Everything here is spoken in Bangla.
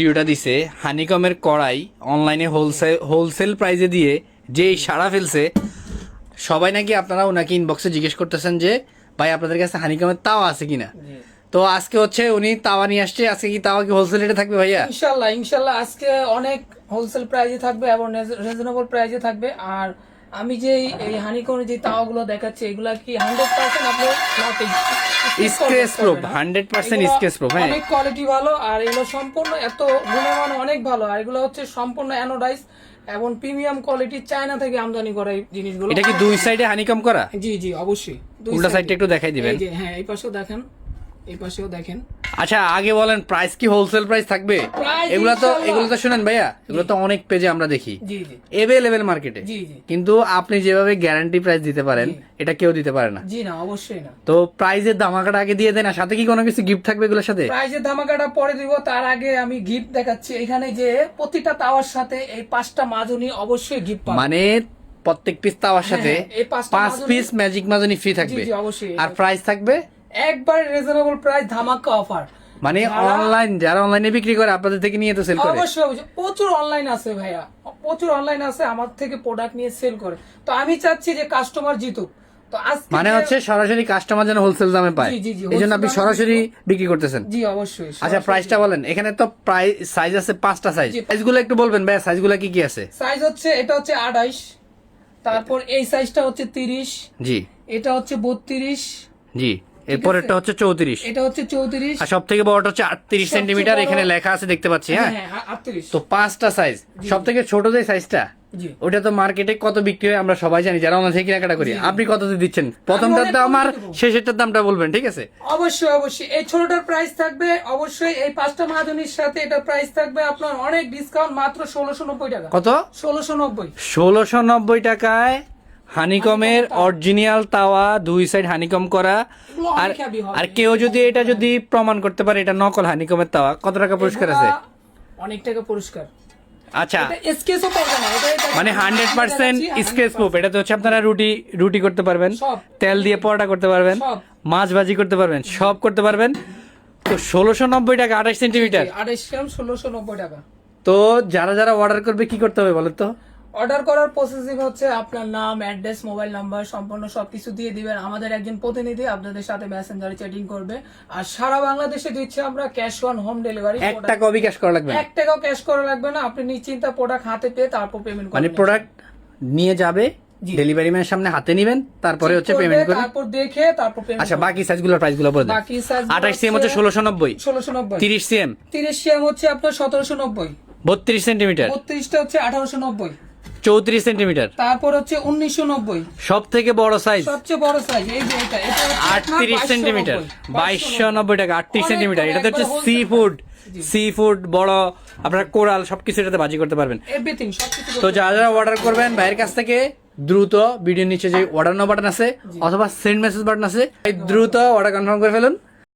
ভিডিওটা দিছে হানিকমের কড়াই অনলাইনে হোলসেল হোলসেল প্রাইজে দিয়ে যে সারা ফেলছে সবাই নাকি আপনারা ওনাকে ইনবক্সে জিজ্ঞেস করতেছেন যে ভাই আপনাদের কাছে হানিকমের তাওয়া আছে কিনা? তো আজকে হচ্ছে উনি তাওয়া নিয়ে আসছে আজকে কি তাওয়া কি হোলসেল রেটে থাকবে ভাইয়া? ইনশাল্লাহ ইনশাল্লাহ আজকে অনেক হোলসেল প্রাইজে থাকবে এবং রিজনেবল প্রাইজে থাকবে। আর আমি যে এই হানিকমের যে তাওয়াগুলো দেখাচ্ছি এগুলা কি হান্ড্রেড পার্সেন্ট আপনি scratch proof hundred percent scratch proof হ্যাঁ। অনেক কোয়ালিটি ভালো আর এগুলো সম্পূর্ণ এত গুণমান অনেক ভালো আর এগুলো হচ্ছে সম্পূর্ণ অ্যানোডাইজ এবং প্রিমিয়াম কোয়ালিটি চায়না থেকে আমদানি করা এই জিনিসগুলো। এটা কি দুই সাইডে হানিকম করা? জি জি অবশ্যই। দুই উল্টা সাইডটা একটু দেখাই। দিবেন। হ্যাঁ এই পাশেও দেখেন এই পাশেও দেখেন। আচ্ছা আগে বলেন প্রাইস কি হোলসেল প্রাইস থাকবে? এগুলো তো এগুলো তো শুনেন ভাইয়া এগুলো তো অনেক পেজে আমরা দেখি। এভেলেবেল মার্কেটে কিন্তু আপনি যেভাবে গ্যারান্টি প্রাইস দিতে পারেন এটা কেউ দিতে পারে না। জি না অবশ্যই না। তো প্রাইজের ধামাকাটা আগে দিয়ে দেন আর সাথে কি কোনো কিছু গিফট থাকবে এগুলোর সাথে? প্রাইজের ধামাকাটা পরে দিব তার আগে আমি গিফট দেখাচ্ছি। এখানে যে প্রতিটা তাওয়ার সাথে এই পাঁচটা মাজনি অবশ্যই গিফট পাবে মানে প্রত্যেক পিস তাওয়ার সাথে হ্যাঁ, পাঁচটা পাঁচ পিস ম্যাজিক মাজনি ফ্রি থাকবে। অবশ্যই। আর প্রাইস থাকবে একবার রিজনেবল প্রাইস ধামাকা অফার মানে অনলাইন যারা অনলাইনে বিক্রি করে আপনাদের থেকে নিয়ে তো সেল করে। অবশ্যই অবশ্যই। প্রচুর অনলাইন আছে ভাইয়া। প্রচুর অনলাইন আছে আমার থেকে প্রোডাক্ট নিয়ে সেল করে। তো আমি চাচ্ছি যে কাস্টমার জিতুক। তো আজকে মানে হচ্ছে সরাসরি কাস্টমার যেন হোলসেল দামে পায়। জি, জি, জি, এই জন্য আপনি সরাসরি বিক্রি করতেছেন। জি অবশ্যই আচ্ছা প্রাইসটা বলেন। এখানে তো প্রাইস সাইজ আছে পাঁচটা সাইজ। সাইজগুলো একটু বলবেন ভাই সাইজগুলো কি কি আছে? সাইজ হচ্ছে এটা হচ্ছে আড়াইশ। তারপর এই সাইজটা হচ্ছে তিরিশ। জি। এটা হচ্ছে বত্রিশ। জি। এরপরেরটা হচ্ছে চৌত্রিশ। এটা হচ্ছে চৌত্রিশ। আর সব থেকে বড়টা হচ্ছে আটত্রিশ সেন্টিমিটার এখানে লেখা আছে দেখতে পাচ্ছি হ্যাঁ? হ্যাঁ তো পাঁচটা সাইজ সব থেকে ছোট যে সাইজটা ওটা তো মার্কেটে কত বিক্রি হয় আমরা সবাই জানি যারা অনলাইন থেকে কেনাকাটা করি। আপনি কত দিচ্ছেন? প্রথমটার দাম আর শেষেরটার দামটা বলবেন ঠিক আছে? অবশ্যই অবশ্যই। এই ছোটটার প্রাইস থাকবে অবশ্যই এই পাঁচটা মাদনির সাথে এটা প্রাইস থাকবে আপনার অনেক ডিসকাউন্ট মাত্র ষোলোশো নব্বই টাকা। কত? ষোলোশো নব্বই। ষোলোশো নব্বই টাকায় হানিকমের অরিজিনাল তাওয়া দুই সাইড হানিকম করা। আর। আর কেউ যদি এটা যদি প্রমাণ করতে পারে এটা নকল হানিকমের তাওয়া কত টাকা পুরস্কার আছে? অনেক টাকা পুরস্কার। আচ্ছা। মানে হান্ড্রেড পার্সেন্ট স্কেচ প্রুফ এটা তো হচ্ছে আপনারা রুটি রুটি করতে পারবেন তেল দিয়ে পরোটা করতে পারবেন মাছ ভাজি করতে পারবেন সব করতে পারবেন। তো ষোলোশো নব্বই টাকা আঠাশ সেন্টিমিটার। আড়াইশ গ্রাম ষোলোশো নব্বই টাকা। তো যারা যারা অর্ডার করবে কি করতে হবে বলেন তো অর্ডার করার প্রসেসিং হচ্ছে আপনার নাম অ্যাড্রেস মোবাইল নাম্বার সম্পূর্ণ সবকিছু দিয়ে দিবেন। আমাদের একজন প্রতিনিধি আপনাদের সাথে মেসেঞ্জারে চ্যাটিং করবে। আর সারা বাংলাদেশে দিচ্ছি আমরা ক্যাশ অন হোম ডেলিভারি এক টাকা বিকাশ করা লাগবে। এক টাকাও ক্যাশ করা লাগবে না। আপনি নিশ্চিন্তা প্রোডাক্ট হাতে পেয়ে তারপর পেমেন্ট মানে প্রোডাক্ট নিয়ে যাবে। ডেলিভারি ম্যানের সামনে হাতে নিবেন তারপরে হচ্ছে পেমেন্ট করে তারপর দেখে তারপর পেমেন্ট আচ্ছা বাকি সাইজগুলোর প্রাইসগুলো বলে দেন। বাকি size আঠাশ সিএম হচ্ছে ষোলোশো নব্বই। ষোলোশো নব্বই। তিরিশ সিএম তিরিশ সিএম হচ্ছে আপনার সতেরোশো নব্বই। বত্রিশ সেন্টিমিটার বত্রিশটা হচ্ছে আঠারোশো নব্বই। চৌত্রিশ সেন্টিমিটার। তারপর হচ্ছে উনিশশো নব্বই। সব থেকে বড় সাইজ সবচেয়ে বড় সাইজ এই যে এটা আটত্রিশ সেন্টিমিটার। বাইশশো নব্বই টাকা আটত্রিশ সেন্টিমিটার। এটা হচ্ছে সি ফুড সি ফুড বড় আপনার কোরাল সবকিছু এটাতে বাজি করতে পারবেন। তো যারা যারা অর্ডার করবেন ভাইয়ের কাছ থেকে দ্রুত ভিডিওর নিচে যে অর্ডার নো বাটন আছে অথবা সেন্ড মেসেজ বাটন আছে দ্রুত অর্ডার কনফার্ম করে ফেলুন।